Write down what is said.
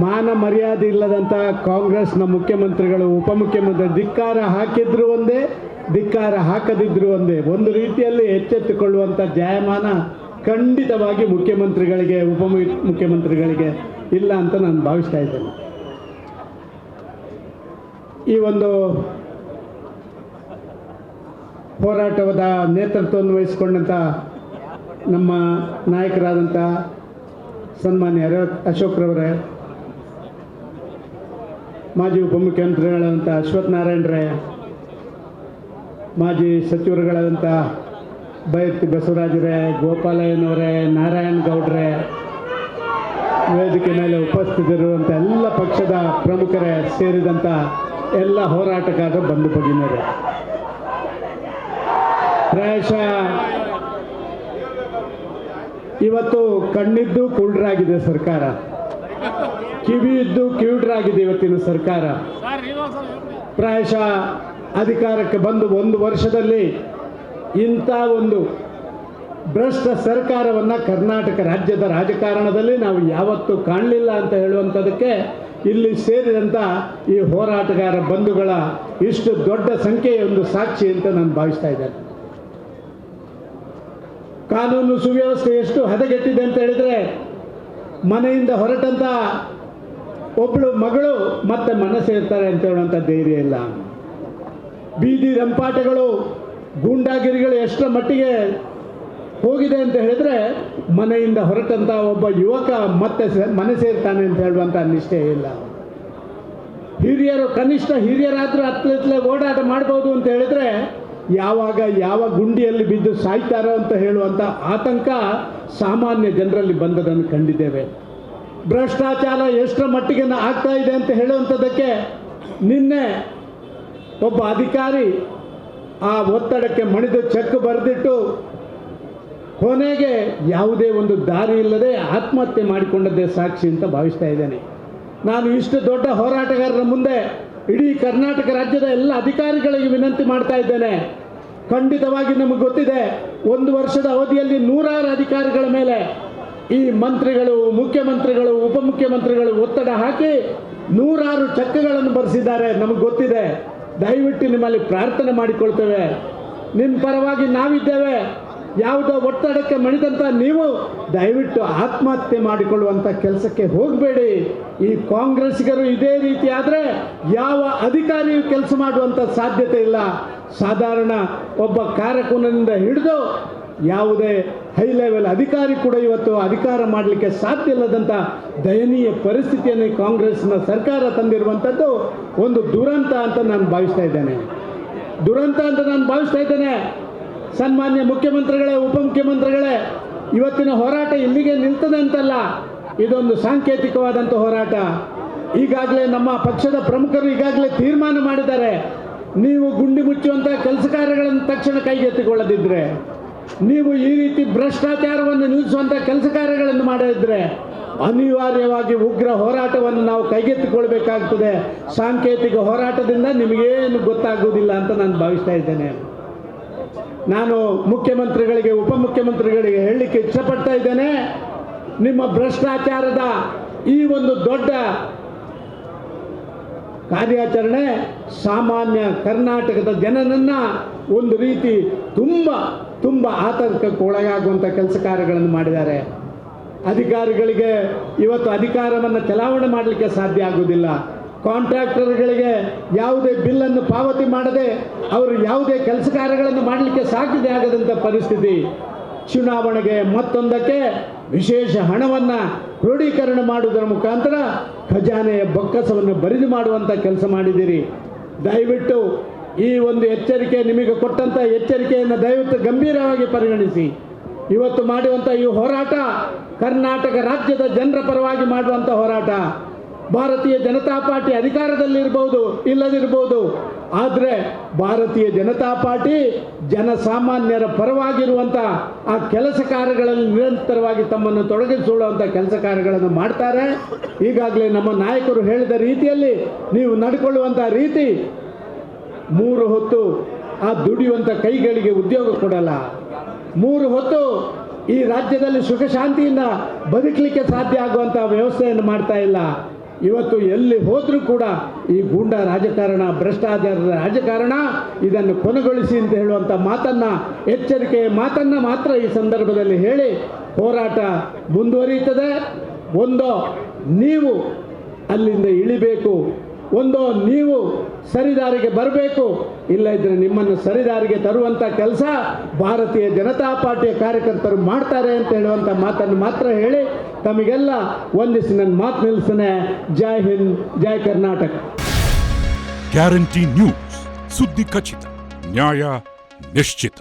ಮಾನ ಮರ್ಯಾದೆ ಇಲ್ಲದಂಥ ಕಾಂಗ್ರೆಸ್ನ ಮುಖ್ಯಮಂತ್ರಿಗಳು, ಉಪಮುಖ್ಯಮಂತ್ರಿ ಧಿಕ್ಕಾರ ಹಾಕಿದ್ರು ಒಂದೇ, ಧಿಕ್ಕಾರ ಹಾಕದಿದ್ರು ಒಂದೇ. ಒಂದು ರೀತಿಯಲ್ಲಿ ಎಚ್ಚೆತ್ತುಕೊಳ್ಳುವಂಥ ಜಾಯಮಾನ ಖಂಡಿತವಾಗಿ ಮುಖ್ಯಮಂತ್ರಿಗಳಿಗೆ ಉಪ ಮುಖ್ಯಮಂತ್ರಿಗಳಿಗೆ ಇಲ್ಲ ಅಂತ ನಾನು ಭಾವಿಸ್ತಾ ಇದ್ದೇನೆ. ಈ ಒಂದು ಹೋರಾಟದ ನೇತೃತ್ವವನ್ನು ವಹಿಸಿಕೊಂಡಂಥ ನಮ್ಮ ನಾಯಕರಾದಂಥ ಸನ್ಮಾನ್ಯ ಅಶೋಕ್ರವರೇ ಮಾಜಿ ಉಪಮುಖ್ಯಮಂತ್ರಿಗಳಾದಂಥ ಅಶ್ವಥ್ ನಾರಾಯಣರೇ ಮಾಜಿ ಸಚಿವರುಗಳಾದಂಥ ಬೈರತಿ ಬಸವರಾಜರೇ, ಗೋಪಾಲಯ್ಯನವರೇ, ನಾರಾಯಣ ಗೌಡ್ರೆ, ವೇದಿಕೆ ಮೇಲೆ ಉಪಸ್ಥಿತರಿರುವಂಥ ಎಲ್ಲ ಪಕ್ಷದ ಪ್ರಮುಖರೇ ಸೇರಿದಂಥ ಎಲ್ಲ ಹೋರಾಟಗಾರರು ಬಂದು ಭಗಿನರೇ ಪ್ರಾಯಶಃ ಇವತ್ತು ಕಣ್ಣಿದ್ದು ಕುರುಡರಾಗಿದೆ ಸರ್ಕಾರ. ಕಿವಿ ಇದ್ದು ಕಿವಿಡ್ರಾಗಿದೆ ಇವತ್ತಿನ ಸರ್ಕಾರ. ಪ್ರಾಯಶಃ ಅಧಿಕಾರಕ್ಕೆ ಬಂದು ಒಂದು ವರ್ಷದಲ್ಲಿ ಇಂಥ ಒಂದು ಭ್ರಷ್ಟ ಸರ್ಕಾರವನ್ನು ಕರ್ನಾಟಕ ರಾಜ್ಯದ ರಾಜಕಾರಣದಲ್ಲಿ ನಾವು ಯಾವತ್ತೂ ಕಾಣಲಿಲ್ಲ ಅಂತ ಹೇಳುವಂಥದಕ್ಕೆ ಇಲ್ಲಿ ಸೇರಿದಂಥ ಈ ಹೋರಾಟಗಾರ ಬಂಧುಗಳ ಇಷ್ಟು ದೊಡ್ಡ ಸಂಖ್ಯೆಯ ಒಂದು ಸಾಕ್ಷಿ ಅಂತ ನಾನು ಭಾವಿಸ್ತಾ ಇದ್ದೇನೆ. ಕಾನೂನು ಸುವ್ಯವಸ್ಥೆ ಎಷ್ಟು ಹದಗೆಟ್ಟಿದೆ ಅಂತ ಹೇಳಿದ್ರೆ ಮನೆಯಿಂದ ಹೊರಟಂತ ಒಬ್ಬಳು ಮಗಳು ಮತ್ತೆ ಮನೆ ಸೇರ್ತಾರೆ ಅಂತ ಹೇಳುವಂಥ ಧೈರ್ಯ ಇಲ್ಲ. ಬೀದಿ ರಂಪಾಟಗಳು, ಗೂಂಡಾಗಿರಿಗಳು ಎಷ್ಟರ ಮಟ್ಟಿಗೆ ಹೋಗಿದೆ ಅಂತ ಹೇಳಿದ್ರೆ ಮನೆಯಿಂದ ಹೊರಟಂತ ಒಬ್ಬ ಯುವಕ ಮತ್ತೆ ಮನೆ ಸೇರ್ತಾನೆ ಅಂತ ಹೇಳುವಂಥ ನಿಷ್ಠೆ ಇಲ್ಲ. ಹಿರಿಯರು, ಕನಿಷ್ಠ ಹಿರಿಯರಾದ್ರೂ ಹತ್ತಲತ್ತಲೆ ಓಡಾಟ ಮಾಡ್ಬೋದು ಅಂತ ಹೇಳಿದ್ರೆ ಯಾವಾಗ ಯಾವ ಗುಂಡಿಯಲ್ಲಿ ಬಿದ್ದು ಸಾಯ್ತಾರೋ ಅಂತ ಹೇಳುವಂಥ ಆತಂಕ ಸಾಮಾನ್ಯ ಜನರಲ್ಲಿ ಬಂದದನ್ನು ಕಂಡಿದ್ದೇವೆ. ಭ್ರಷ್ಟಾಚಾರ ಎಷ್ಟರ ಮಟ್ಟಿಗೆ ಆಗ್ತಾ ಇದೆ ಅಂತ ಹೇಳುವಂಥದ್ದಕ್ಕೆ ನಿನ್ನೆ ಒಬ್ಬ ಅಧಿಕಾರಿ ಆ ಒತ್ತಡಕ್ಕೆ ಮಣಿದು ಚೆಕ್ ಬರೆದಿಟ್ಟು ಕೊನೆಗೆ ಯಾವುದೇ ಒಂದು ದಾರಿ ಇಲ್ಲದೆ ಆತ್ಮಹತ್ಯೆ ಮಾಡಿಕೊಂಡದ್ದೇ ಸಾಕ್ಷಿ ಅಂತ ಭಾವಿಸ್ತಾ ಇದ್ದೇನೆ. ನಾನು ಇಷ್ಟು ದೊಡ್ಡ ಹೋರಾಟಗಾರರ ಮುಂದೆ ಇಡೀ ಕರ್ನಾಟಕ ರಾಜ್ಯದ ಎಲ್ಲ ಅಧಿಕಾರಿಗಳಿಗೆ ವಿನಂತಿ ಮಾಡ್ತಾ ಇದ್ದೇನೆ. ಖಂಡಿತವಾಗಿ ನಮಗೆ ಗೊತ್ತಿದೆ, ಒಂದು ವರ್ಷದ ಅವಧಿಯಲ್ಲಿ ನೂರಾರು ಅಧಿಕಾರಿಗಳ ಮೇಲೆ ಈ ಮಂತ್ರಿಗಳು, ಮುಖ್ಯಮಂತ್ರಿಗಳು, ಉಪಮುಖ್ಯಮಂತ್ರಿಗಳು ಒತ್ತಡ ಹಾಕಿ ನೂರಾರು ಚೆಕ್ಗಳನ್ನು ಬರೆಸಿದ್ದಾರೆ, ನಮಗೆ ಗೊತ್ತಿದೆ. ದಯವಿಟ್ಟು ನಿಮ್ಮಲ್ಲಿ ಪ್ರಾರ್ಥನೆ ಮಾಡಿಕೊಳ್ತೇವೆ. ನಿಮ್ಮ ಪರವಾಗಿ ನಾವಿದ್ದೇವೆ. ಯಾವುದೋ ಒತ್ತಡಕ್ಕೆ ಮಣಿದಂಥ ನೀವು ದಯವಿಟ್ಟು ಆತ್ಮಹತ್ಯೆ ಮಾಡಿಕೊಳ್ಳುವಂಥ ಕೆಲಸಕ್ಕೆ ಹೋಗಬೇಡಿ. ಈ ಕಾಂಗ್ರೆಸ್ಸಿಗರು ಇದೇ ರೀತಿ ಆದರೆ ಯಾವ ಅಧಿಕಾರಿಯು ಕೆಲಸ ಮಾಡುವಂಥ ಸಾಧ್ಯತೆ ಇಲ್ಲ. ಸಾಧಾರಣ ಒಬ್ಬ ಕಾರ್ಯಕ್ರಮದಿಂದ ಹಿಡಿದು ಯಾವುದೇ ಹೈ ಲೆವೆಲ್ ಅಧಿಕಾರಿ ಕೂಡ ಇವತ್ತು ಅಧಿಕಾರ ಮಾಡಲಿಕ್ಕೆ ಸಾಧ್ಯ ಇಲ್ಲದಂಥ ದಯನೀಯ ಪರಿಸ್ಥಿತಿಯನ್ನು ಕಾಂಗ್ರೆಸ್ನ ಸರ್ಕಾರ ತಂದಿರುವಂಥದ್ದು ಒಂದು ದುರಂತ ಅಂತ ನಾನು ಭಾವಿಸ್ತಾ ಇದ್ದೇನೆ. ದುರಂತ ಅಂತ ನಾನು ಭಾವಿಸ್ತಾ ಇದ್ದೇನೆ. ಸನ್ಮಾನ್ಯ ಮುಖ್ಯಮಂತ್ರಿಗಳೇ, ಉಪಮುಖ್ಯಮಂತ್ರಿಗಳೇ, ಇವತ್ತಿನ ಹೋರಾಟ ಇಲ್ಲಿಗೆ ನಿಲ್ತದೆ ಅಂತಲ್ಲ ಇದೊಂದು ಸಾಂಕೇತಿಕವಾದಂಥ ಹೋರಾಟ. ಈಗಾಗಲೇ ನಮ್ಮ ಪಕ್ಷದ ಪ್ರಮುಖರು ಈಗಾಗಲೇ ತೀರ್ಮಾನ ಮಾಡಿದ್ದಾರೆ. ನೀವು ಗುಂಡಿ ಮುಚ್ಚುವಂಥ ಕೆಲಸ ಕಾರ್ಯಗಳನ್ನು ತಕ್ಷಣ ಕೈಗೆತ್ತಿಕೊಳ್ಳದಿದ್ರೆ. ನೀವು ಈ ರೀತಿ ಭ್ರಷ್ಟಾಚಾರವನ್ನು ನಿಲ್ಲಿಸುವಂಥ ಕೆಲಸ ಕಾರ್ಯಗಳನ್ನು ಮಾಡಿದ್ರೆ ಅನಿವಾರ್ಯವಾಗಿ ಉಗ್ರ ಹೋರಾಟವನ್ನು ನಾವು ಕೈಗೆತ್ತಿಕೊಳ್ಬೇಕಾಗ್ತದೆ. ಸಾಂಕೇತಿಕ ಹೋರಾಟದಿಂದ ನಿಮಗೇನು ಗೊತ್ತಾಗುವುದಿಲ್ಲ ಅಂತ ನಾನು ಭಾವಿಸ್ತಾ ಇದ್ದೇನೆ. ನಾನು ಮುಖ್ಯಮಂತ್ರಿಗಳಿಗೆ, ಉಪಮುಖ್ಯಮಂತ್ರಿಗಳಿಗೆ ಹೇಳಲಿಕ್ಕೆ ಇಷ್ಟಪಡ್ತಾ ಇದ್ದೇನೆ. ನಿಮ್ಮ ಭ್ರಷ್ಟಾಚಾರದ ಈ ಒಂದು ದೊಡ್ಡ ಕಾರ್ಯಾಚರಣೆ ಸಾಮಾನ್ಯ ಕರ್ನಾಟಕದ ಜನನನ್ನ ಒಂದು ರೀತಿ ತುಂಬ ತುಂಬ ಆತಂಕಕ್ಕೆ ಒಳಗಾಗುವಂಥ ಕೆಲಸ ಕಾರ್ಯಗಳನ್ನು ಮಾಡಿದ್ದಾರೆ. ಅಧಿಕಾರಿಗಳಿಗೆ ಇವತ್ತು ಅಧಿಕಾರವನ್ನು ಚಲಾವಣೆ ಮಾಡಲಿಕ್ಕೆ ಸಾಧ್ಯ ಆಗುವುದಿಲ್ಲ. ಕಾಂಟ್ರಾಕ್ಟರ್ಗಳಿಗೆ ಯಾವುದೇ ಬಿಲ್ಲನ್ನು ಪಾವತಿ ಮಾಡದೆ ಅವರು ಯಾವುದೇ ಕೆಲಸ ಕಾರ್ಯಗಳನ್ನು ಮಾಡಲಿಕ್ಕೆ ಸಾಧ್ಯತೆ ಆಗದಂಥ ಪರಿಸ್ಥಿತಿ. ಚುನಾವಣೆಗೆ ಮತ್ತೊಂದಕ್ಕೆ ವಿಶೇಷ ಹಣವನ್ನು ಕ್ರೋಢೀಕರಣ ಮಾಡುವುದರ ಮುಖಾಂತರ ಖಜಾನೆಯ ಬೊಕ್ಕಸವನ್ನು ಬರಿದು ಮಾಡುವಂಥ ಕೆಲಸ ಮಾಡಿದ್ದೀರಿ. ದಯವಿಟ್ಟು ಈ ಒಂದು ಎಚ್ಚರಿಕೆ ನಿಮಗೆ ಕೊಟ್ಟಂಥ ಎಚ್ಚರಿಕೆಯನ್ನು ದಯವಿಟ್ಟು ಗಂಭೀರವಾಗಿ ಪರಿಗಣಿಸಿ. ಇವತ್ತು ಮಾಡುವಂಥ ಈ ಹೋರಾಟ ಕರ್ನಾಟಕ ರಾಜ್ಯದ ಜನರ ಪರವಾಗಿ ಮಾಡುವಂಥ ಹೋರಾಟ. ಭಾರತೀಯ ಜನತಾ ಪಾರ್ಟಿ ಅಧಿಕಾರದಲ್ಲಿರ್ಬೋದು, ಇಲ್ಲದಿರ್ಬೋದು. ಆದರೆ ಭಾರತೀಯ ಜನತಾ ಪಾರ್ಟಿ ಜನಸಾಮಾನ್ಯರ ಪರವಾಗಿರುವಂಥ ಆ ಕೆಲಸ ಕಾರ್ಯಗಳಲ್ಲಿ ನಿರಂತರವಾಗಿ ತಮ್ಮನ್ನು ತೊಡಗಿಸಿಕೊಳ್ಳುವಂಥ ಕೆಲಸ ಕಾರ್ಯಗಳನ್ನು ಮಾಡ್ತಾರೆ. ಈಗಾಗಲೇ ನಮ್ಮ ನಾಯಕರು ಹೇಳಿದ ರೀತಿಯಲ್ಲಿ ನೀವು ನಡ್ಕೊಳ್ಳುವಂಥ ರೀತಿ ಮೂರು ಹೊತ್ತು ಆ ದುಡಿಯುವಂಥ ಕೈಗಳಿಗೆ ಉದ್ಯೋಗ ಕೊಡಲ್ಲ. ಮೂರು ಹೊತ್ತು ಈ ರಾಜ್ಯದಲ್ಲಿ ಸುಖ ಶಾಂತಿಯಿಂದ ಬದುಕಲಿಕ್ಕೆ ಸಾಧ್ಯ ಆಗುವಂಥ ವ್ಯವಸ್ಥೆಯನ್ನು ಮಾಡ್ತಾ ಇಲ್ಲ. ಇವತ್ತು ಎಲ್ಲಿ ಹೋದರೂ ಕೂಡ ಈ ಗೂಂಡ ರಾಜಕಾರಣ, ಭ್ರಷ್ಟಾಚಾರದ ರಾಜಕಾರಣ ಇದನ್ನು ಕೊನೆಗೊಳಿಸಿ ಅಂತ ಹೇಳುವಂಥ ಮಾತನ್ನು ಎಚ್ಚರಿಕೆಯ ಮಾತನ್ನು ಮಾತ್ರ ಈ ಸಂದರ್ಭದಲ್ಲಿ ಹೇಳಿ ಹೋರಾಟ ಮುಂದುವರಿಯುತ್ತದೆ. ಒಂದು, ನೀವು ಅಲ್ಲಿಂದ ಇಳಿಬೇಕು. ಒಂದೋ ನೀವು ಸರಿದಾರಿಗೆ ಬರಬೇಕು, ಇಲ್ಲ ಇದ್ರೆ ನಿಮ್ಮನ್ನು ಸರಿದಾರಿಗೆ ತರುವಂಥ ಕೆಲಸ ಭಾರತೀಯ ಜನತಾ ಪಾರ್ಟಿಯ ಕಾರ್ಯಕರ್ತರು ಮಾಡ್ತಾರೆ ಅಂತ ಹೇಳುವಂಥ ಮಾತನ್ನು ಮಾತ್ರ ಹೇಳಿ, ತಮಗೆಲ್ಲ ವಂದಿಸಿ ನನ್ನ ಮಾತು ನಿಲ್ಸನೆ ಜೈ ಹಿಂದ್, ಜೈ ಕರ್ನಾಟಕ. ಗ್ಯಾರಂಟಿ ನ್ಯೂಸ್, ಸುದ್ದಿ ಖಚಿತ, ನ್ಯಾಯ ನಿಶ್ಚಿತ.